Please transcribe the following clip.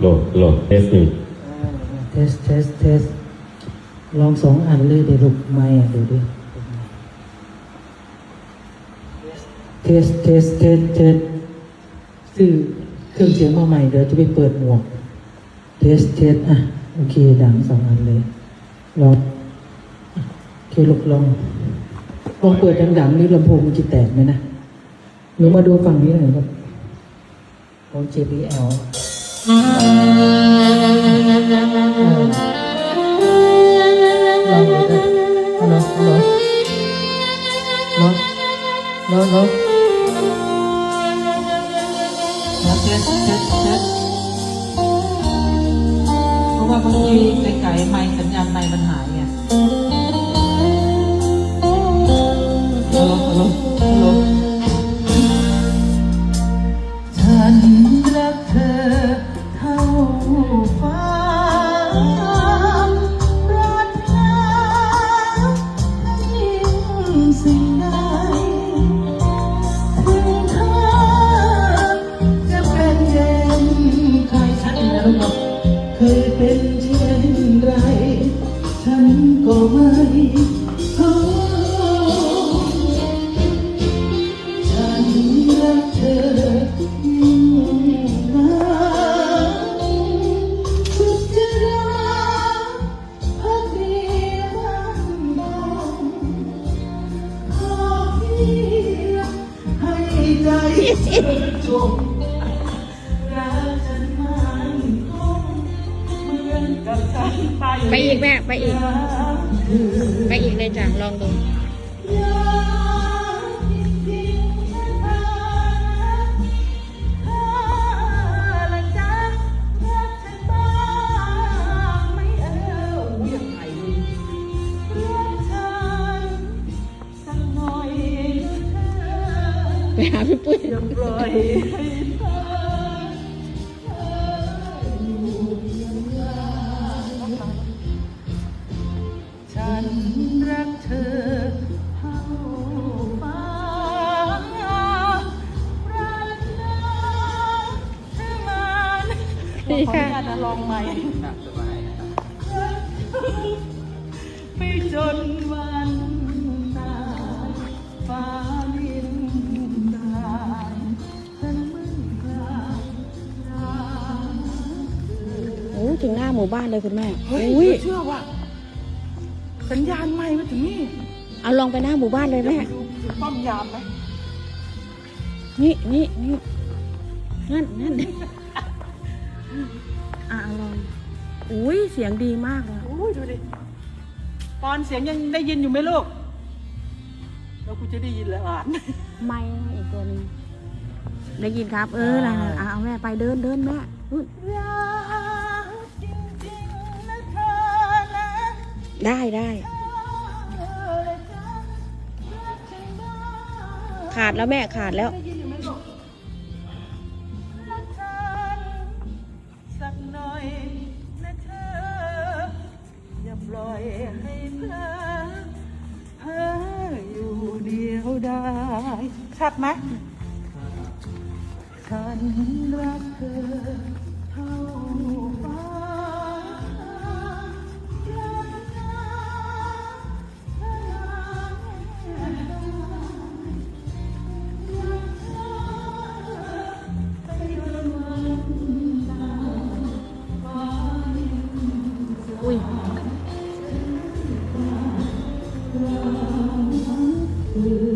โหลดโหลดเทสหนึ่งเทสเทสเทสลองสองอันเลยเดี๋ยวลูกไม่อะดี๋ยวดิเทสเทสเทสเทสซื้อเครื่องเสียงมาใหม่เดี๋ยวจะไปเปิดหมวกเทสเทสอะโอเคดังสองอันเลยลองโอเคลูกลองลองเปิดดังๆนี่ลำโพงมันจะแตกไหมนะหนูมาดูฝั่งนี้หน่อยครับของ JBL เพราะว่าบางทีไกลๆไมค์สัญญาณไมค์มันหายไงฮัลโหลฮัลโหลฮัลโหลฉันรักเธอ ฟ้า ให้ใจจงรักฉันมันคงเหมือนกับฉันไปไปอีกแม่ ไปอีก ไปอีกเลยจ้ะ ลองดู หาพี่ปุ้ยอย่าปล่อยให้เธอเธออยู่อย่างนั้นฉันรักเธอเท่าฟ้าปรารถนาเธอมาดีค่ะขออนุญาตนะลองใหม่ไปจนวัน ถึงหน้าหมู่บ้านเลยคุณแม่เฮ้ยอุ้ยเชื่อว่า สัญญาณไม่มาถึงนี่เอาลองไปหน้าหมู่บ้านเลยแม่ดูป้อมยามไหมนี่นี่นี่นั่นนั่นอะเอาลองอุ้ยเสียงดีมากเลยโอ้ยดูดิปอนเสียงยังได้ยินอยู่ไหมลูกแล้วกูจะได้ยินแล้วอ่านไม่อีกตัวหนึงได้ยินครับ เออนะอ่าอะเอาแม่ไปเดินเดินแม่ ได้ได้เธอเลยจ้ะรักฉันบ้างขาดแล้วแม่ขาดแล้วได้ยินอยู่ไหมลูกรักฉันสักหน่อยนะเธอ อย่าปล่อยให้เพลอเพ้ออยู่เดียวได้ชัดไหมฉันรักเธอเท่าฟ้า ยอืม